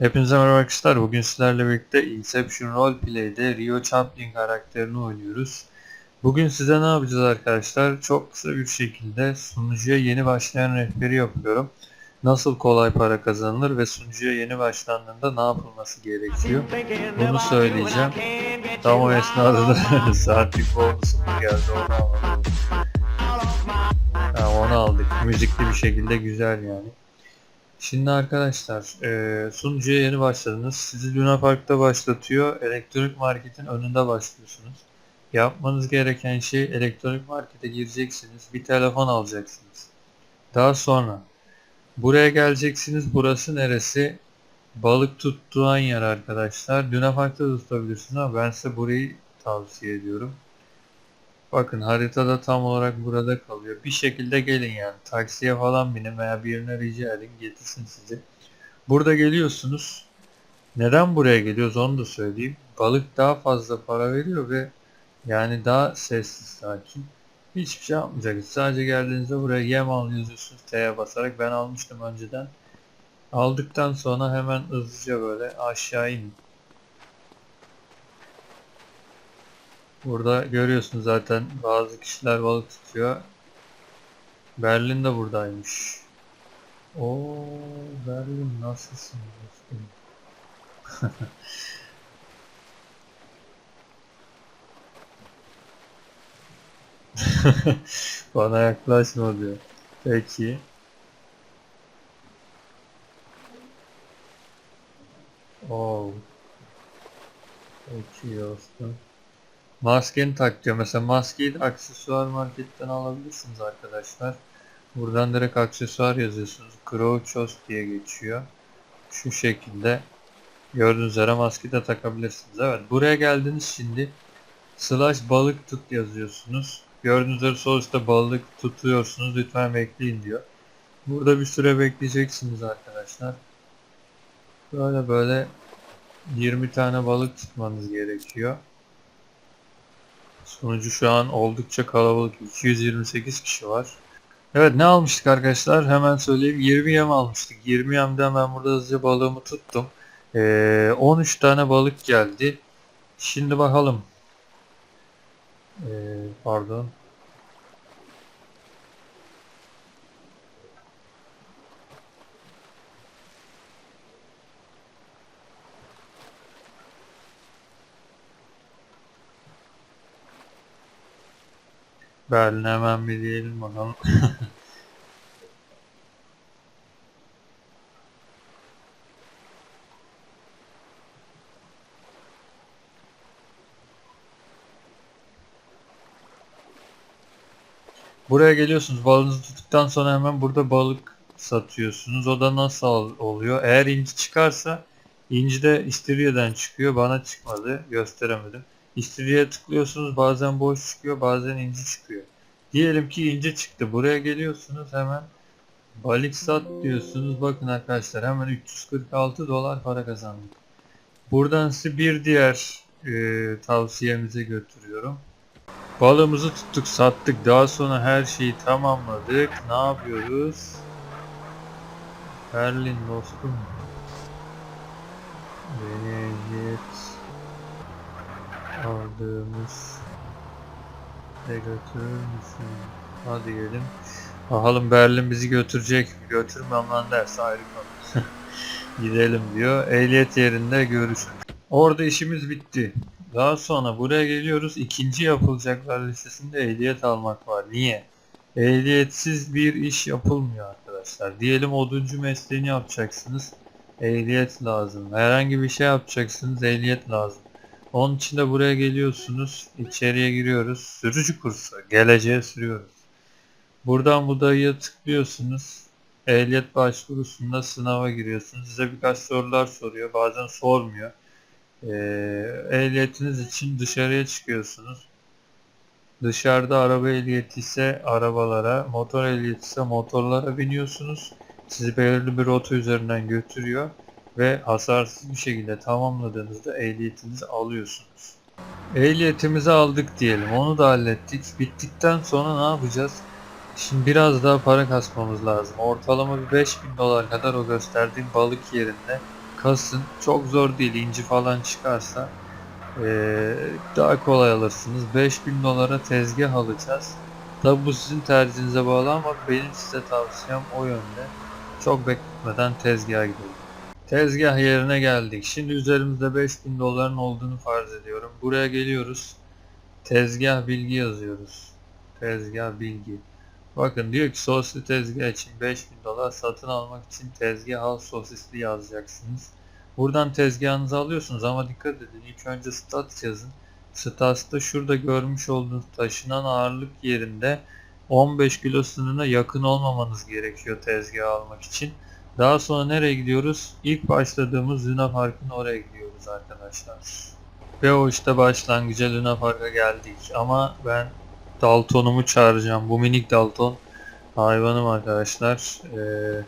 Hepinize merhaba arkadaşlar. Bugün sizlerle birlikte Inception Roleplay'de Rio Chaplin karakterini oynuyoruz. Bugün size ne yapacağız arkadaşlar? Çok kısa bir şekilde sunucuya yeni başlayan rehberi yapıyorum. Nasıl kolay para kazanılır ve sunucuya yeni başlandığında ne yapılması gerekiyor? Bunu söyleyeceğim. Tam o esnada da saatlik bonusum geldi onu aldım. Ha, onu aldık. Müzikli bir şekilde güzel yani. Şimdi arkadaşlar e, sunucuya yeni başladınız. Sizi Luna Park'ta başlatıyor. Elektronik marketin önünde başlıyorsunuz. Yapmanız gereken şey elektronik markete gireceksiniz. Bir telefon alacaksınız. Daha sonra buraya geleceksiniz. Burası neresi? Balık tuttuğun yer arkadaşlar. Luna Park'ta da tutabilirsiniz ama ben size burayı tavsiye ediyorum. Bakın haritada tam olarak burada kalıyor. Bir şekilde gelin yani. Taksiye falan binin veya birine rica edin getirsin sizi. Burada geliyorsunuz. Neden buraya geliyoruz onu da söyleyeyim. Balık daha fazla para veriyor ve yani daha sessiz sakin. Hiçbir şey yapmayacaksınız. Sadece geldiğinizde buraya yem al yazıyorsunuz T'ye basarak. Ben almıştım önceden. Aldıktan sonra hemen hızlıca böyle aşağı inin. Burada görüyorsunuz zaten bazı kişiler balık tutuyor. Berlin de buradaymış. Oo Berlin nasılsın dostum? Bana yaklaşma diyor. Peki. Oo. Peki dostum. Maskeni tak diyor. Mesela maskeyi de aksesuar marketten alabilirsiniz arkadaşlar. Buradan direkt aksesuar yazıyorsunuz. Crouchos diye geçiyor. Şu şekilde gördüğünüz üzere maske de takabilirsiniz. Evet buraya geldiniz şimdi. Slash balık tut yazıyorsunuz. Gördüğünüz üzere sol üstte balık tutuyorsunuz. Lütfen bekleyin diyor. Burada bir süre bekleyeceksiniz arkadaşlar. Böyle böyle 20 tane balık tutmanız gerekiyor. Sonucu şu an oldukça kalabalık. 228 kişi var. Evet ne almıştık arkadaşlar? Hemen söyleyeyim. 20 yem almıştık. 20 yemden ben burada hızlıca balığımı tuttum. Ee, 13 tane balık geldi. Şimdi bakalım. Ee, pardon. Berlin hemen bir diyelim bakalım. Buraya geliyorsunuz balığınızı tuttuktan sonra hemen burada balık satıyorsunuz. O da nasıl ol- oluyor? Eğer inci çıkarsa inci de istiridye'den çıkıyor. Bana çıkmadı. Gösteremedim. İstiridye'ye tıklıyorsunuz. Bazen boş çıkıyor. Bazen inci çıkıyor. Diyelim ki ince çıktı. Buraya geliyorsunuz hemen balık sat diyorsunuz. Bakın arkadaşlar hemen 346 dolar para kazandık. Buradan size bir diğer e, tavsiyemize götürüyorum. Balığımızı tuttuk sattık. Daha sonra her şeyi tamamladık. Ne yapıyoruz? Berlin dostum. Venezuela aldığımız götürür müsün? Hadi gelin. Bakalım Berlin bizi götürecek mi? Götürmem lan derse ayrı konu. Gidelim diyor. Ehliyet yerinde görüşürüz. Orada işimiz bitti. Daha sonra buraya geliyoruz. İkinci yapılacaklar listesinde ehliyet almak var. Niye? Ehliyetsiz bir iş yapılmıyor arkadaşlar. Diyelim oduncu mesleğini yapacaksınız. Ehliyet lazım. Herhangi bir şey yapacaksınız. Ehliyet lazım. Onun için de buraya geliyorsunuz. İçeriye giriyoruz. Sürücü kursu. Geleceğe sürüyoruz. Buradan bu dayıya tıklıyorsunuz. Ehliyet başvurusunda sınava giriyorsunuz. Size birkaç sorular soruyor. Bazen sormuyor. Ee, ehliyetiniz için dışarıya çıkıyorsunuz. Dışarıda araba ehliyeti ise arabalara, motor ehliyeti ise motorlara biniyorsunuz. Sizi belirli bir rota üzerinden götürüyor ve hasarsız bir şekilde tamamladığınızda ehliyetinizi alıyorsunuz. Ehliyetimizi aldık diyelim. Onu da hallettik. Bittikten sonra ne yapacağız? Şimdi biraz daha para kasmamız lazım. Ortalama bir 5000 dolar kadar o gösterdiğim balık yerinde kasın. Çok zor değil. inci falan çıkarsa eee, daha kolay alırsınız. 5000 dolara tezgah alacağız. Tabi bu sizin tercihinize bağlı ama benim size tavsiyem o yönde. Çok bekletmeden tezgaha gidelim. Tezgah yerine geldik. Şimdi üzerimizde 5000 doların olduğunu farz ediyorum. Buraya geliyoruz. Tezgah bilgi yazıyoruz. Tezgah bilgi. Bakın diyor ki sosisli tezgah için 5000 dolar satın almak için tezgah al sosisli yazacaksınız. Buradan tezgahınızı alıyorsunuz ama dikkat edin ilk önce stats yazın. Stats'ta şurada görmüş olduğunuz taşınan ağırlık yerinde 15 kilo sınırına yakın olmamanız gerekiyor tezgah almak için. Daha sonra nereye gidiyoruz? İlk başladığımız Luna Park'ın oraya gidiyoruz arkadaşlar. Ve o işte başlangıca Luna Park'a geldik. Ama ben Dalton'umu çağıracağım. Bu minik Dalton hayvanım arkadaşlar. Ee,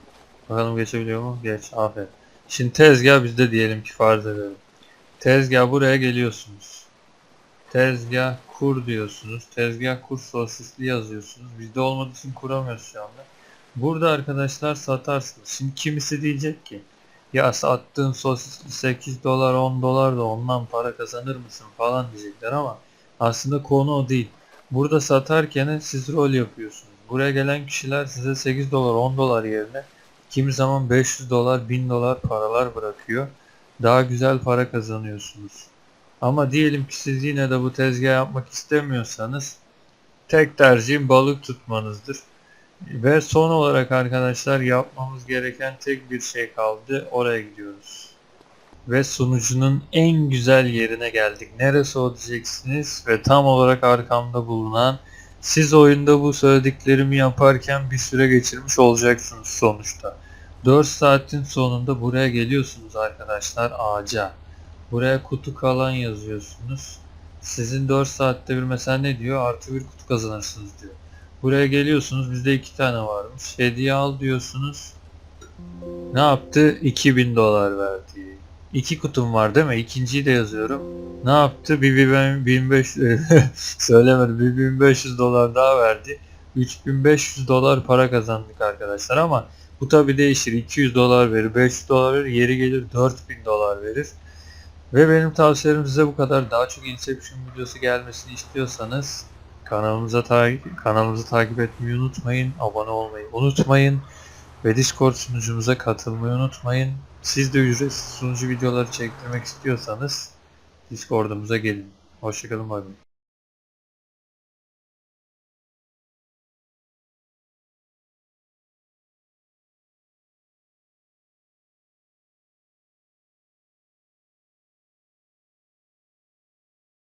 bakalım geçebiliyor mu? Geç. Aferin. Şimdi tezgah bizde diyelim ki farz edelim. Tezgah buraya geliyorsunuz. Tezgah kur diyorsunuz. Tezgah kur sosisli yazıyorsunuz. Bizde olmadığı için kuramıyoruz şu anda. Burada arkadaşlar satarsınız. Şimdi kimisi diyecek ki ya sattığın sosisli 8 dolar 10 dolar da ondan para kazanır mısın falan diyecekler ama aslında konu o değil. Burada satarken siz rol yapıyorsunuz. Buraya gelen kişiler size 8 dolar 10 dolar yerine kimi zaman 500 dolar 1000 dolar paralar bırakıyor. Daha güzel para kazanıyorsunuz. Ama diyelim ki siz yine de bu tezgah yapmak istemiyorsanız tek tercihim balık tutmanızdır. Ve son olarak arkadaşlar yapmamız gereken tek bir şey kaldı. Oraya gidiyoruz. Ve sunucunun en güzel yerine geldik. Neresi o diyeceksiniz ve tam olarak arkamda bulunan siz oyunda bu söylediklerimi yaparken bir süre geçirmiş olacaksınız sonuçta. 4 saatin sonunda buraya geliyorsunuz arkadaşlar ağaca. Buraya kutu kalan yazıyorsunuz. Sizin 4 saatte bir mesela ne diyor? Artı bir kutu kazanırsınız diyor. Buraya geliyorsunuz. Bizde iki tane varmış. Hediye al diyorsunuz. Ne yaptı? 2000 dolar verdi. İki kutum var değil mi? İkinciyi de yazıyorum. Ne yaptı? Bir, bir ben 1500 söylemedim. Bir 1500 dolar daha verdi. 3500 dolar para kazandık arkadaşlar ama bu tabi değişir. 200 dolar verir, 500 dolar verir, yeri gelir 4000 dolar verir. Ve benim tavsiyelerim size bu kadar. Daha çok Inception videosu gelmesini istiyorsanız kanalımıza ta kanalımızı takip etmeyi unutmayın. Abone olmayı unutmayın. Ve Discord sunucumuza katılmayı unutmayın. Siz de ücretsiz sunucu videoları çektirmek istiyorsanız Discord'umuza gelin. Hoşçakalın bay bay.